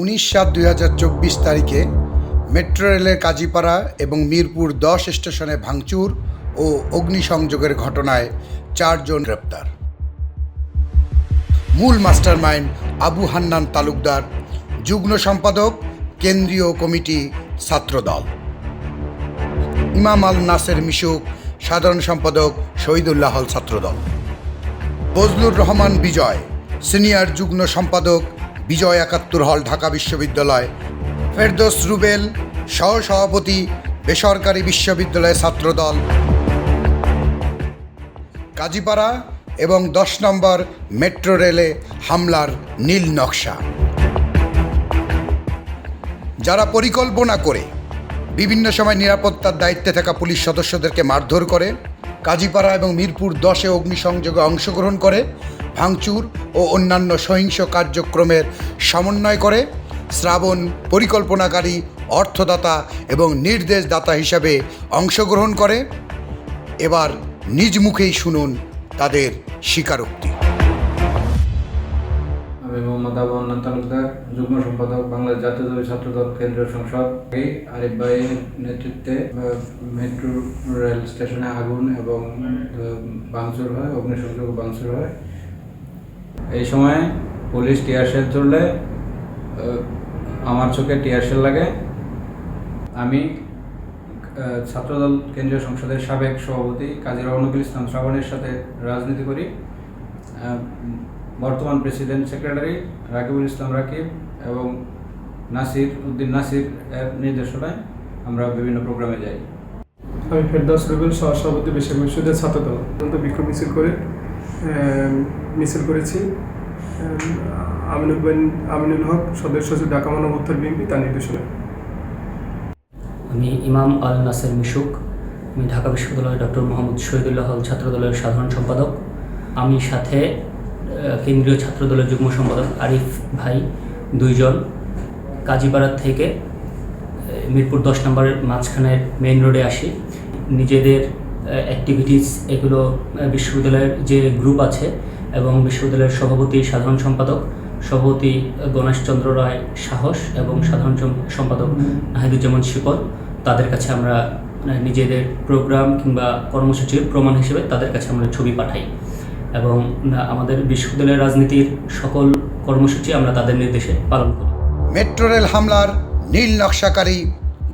উনিশ সাত দুই হাজার চব্বিশ তারিখে মেট্রো রেলের কাজীপাড়া এবং মিরপুর দশ স্টেশনে ভাঙচুর ও অগ্নিসংযোগের ঘটনায় চারজন গ্রেপ্তার। মূল মাস্টারমাইন্ড আবু হান্নান তালুকদার, যুগ্ম সম্পাদক, কেন্দ্রীয় কমিটি ছাত্রদল। ইমাম আল নাসের মিশুক, সাধারণ সম্পাদক শহীদুল্লাহ হল ছাত্রদল। ফজলুর রহমান বিজয়, সিনিয়র যুগ্ম সম্পাদক বিজয় একাত্তর হল ঢাকা বিশ্ববিদ্যালয়। ফেরদোস রুবেল সহ সভাপতি বেসরকারি বিশ্ববিদ্যালয় ছাত্রদল। কাজীপাড়া এবং দশ নম্বর মেট্রো রেলে হামলার নীল নকশা। যারা পরিকল্পনা করে বিভিন্ন সময় নিরাপত্তার দায়িত্বে থাকা পুলিশ সদস্যদেরকে মারধর করে, কাজীপাড়া এবং মিরপুর দশে অগ্নিসংযোগে অংশগ্রহণ করে ভাঙচুর ও অন্যান্য সহিংস কার্যক্রমের সমন্বয় করে শ্রাবণ পরিকল্পনাকারী অর্থদাতা এবং নির্দেশদাতা হিসাবে অংশগ্রহণ করে। এবার নিজ মুখেই শুনুন তাদের স্বীকারোক্তি। আমি মোহাম্মদ আবু তালুকদার, যুগ্ম সম্পাদক, বাংলাদেশ জাতীয়তাবাদী ছাত্রদল কেন্দ্রীয় সংসদ। আরিফ ভাইয়ের নেতৃত্বে মেট্রো রেল স্টেশনে আগুন এবং ভাঙচুর হয়, অগ্নিসংযোগ ভাঙচুর হয়। এই সময় পুলিশ টিয়ারশেল চললে আমার চোখে টিয়ারশেল লাগে। আমি ছাত্রদল কেন্দ্রীয় সংসদের সাবেক সভাপতি কাজী রহনুল ইসলাম শ্রাবণের সাথে রাজনীতি করি। বর্তমান প্রেসিডেন্ট সেক্রেটারি রাকিবুল ইসলাম রাকিব এবং নাসির উদ্দিন নাসির এর নির্দেশনায় আমরা বিভিন্ন প্রোগ্রামে যাই। আমি ফেরদাস রুবেল সহসভাপতি বেশির বিশ্ববিদ্যালয়ের ছাত্রদল। বিক্ষোভ মিছিল করে মিছিল করেছি। আমিনুল আমিনুল হক, সদস্য সচিব, ঢাকা মানব বিএনপি, তার নির্দেশনায় আমি ইমাম আল নাসের মিশুক। আমি ঢাকা বিশ্ববিদ্যালয়ের ডক্টর মোহাম্মদ শহীদুল্লাহ হল ছাত্রদলের সাধারণ সম্পাদক। আমি সাথে কেন্দ্রীয় ছাত্রদলের যুগ্ম সম্পাদক আরিফ ভাই দুইজন। কাজীপাড়ার থেকে মিরপুর দশ নম্বরের মাঝখানের মেইন রোডে আসি। নিজেদের অ্যাক্টিভিটিস এগুলো বিশ্ববিদ্যালয়ের যে গ্রুপ আছে এবং বিশ্ববিদ্যালয়ের সভাপতি সাধারণ সম্পাদক, সভাপতি গণেশচন্দ্র রায় সাহস এবং সাধারণ সম্পাদক নাহিদুজ্জামান শিকল, তাদের কাছে আমরা নিজেদের প্রোগ্রাম কিংবা কর্মসূচির প্রমাণ হিসেবে তাদের কাছে আমরা ছবি পাঠাই এবং আমাদের বিশ্ববিদ্যালয়ের রাজনীতির সকল কর্মসূচি আমরা তাদের নির্দেশে পালন করি। মেট্রো রেল হামলার নীল নকশাকারী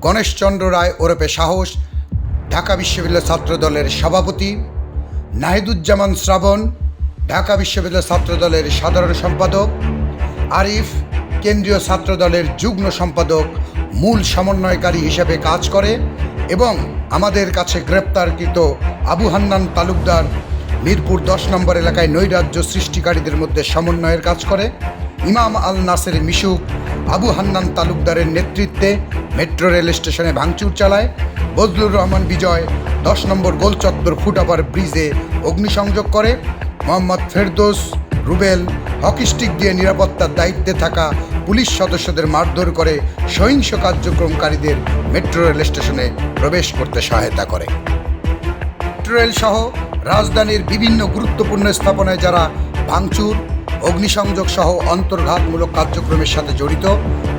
গণেশচন্দ্র রায় ওরফে সাহস ঢাকা বিশ্ববিদ্যালয় ছাত্রদলের সভাপতি, নাহিদুজ্জামান শ্রাবণ, ঢাকা বিশ্ববিদ্যালয় ছাত্রদলের সাধারণ সম্পাদক, আরিফ, কেন্দ্রীয় ছাত্রদলের যুগ্ম সম্পাদক, মূল সমন্বয়কারী হিসেবে কাজ করে এবং আমাদের কাছে গ্রেপ্তারকৃত আবু হান্নান তালুকদার মিরপুর দশ নম্বর এলাকায় নৈরাজ্য সৃষ্টিকারীদের মধ্যে সমন্বয়ের কাজ করে, ইমাম আল নাসের মিশুক আবু হান্নান তালুকদারের নেতৃত্বে মেট্রো রেল স্টেশনে ভাঙচুর চালায়। বজলুর রহমান বিজয় দশ নম্বর গোলচত্বর ফুটওভার ব্রিজে অগ্নিসংযোগ করে। মোহাম্মদ ফেরদোস, রুবেল হকিস্টিক দিয়ে নিরাপত্তার দায়িত্বে থাকা পুলিশ সদস্যদের মারধর করে সহিংস কার্যক্রমকারীদের মেট্রো রেল স্টেশনে প্রবেশ করতে সহায়তা করে। মেট্রো রেল সহ রাজধানীর বিভিন্ন গুরুত্বপূর্ণ স্থাপনায় যারা ভাঙচুর অগ্নিসংযোগ সহ অন্তর্ঘাতমূলক কার্যক্রমের সাথে জড়িত,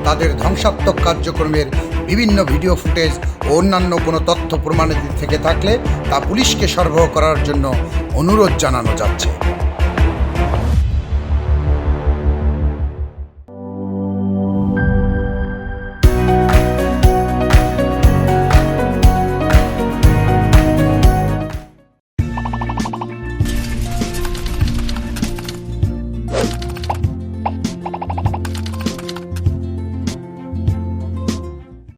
তাদের ধ্বংসাত্মক কার্যক্রমের বিভিন্ন ভিডিও ফুটেজ ও অন্যান্য কোনো তথ্য প্রমাণাদি থেকে থাকলে তা পুলিশকে সরবরাহ করার জন্য অনুরোধ জানানো যাচ্ছে।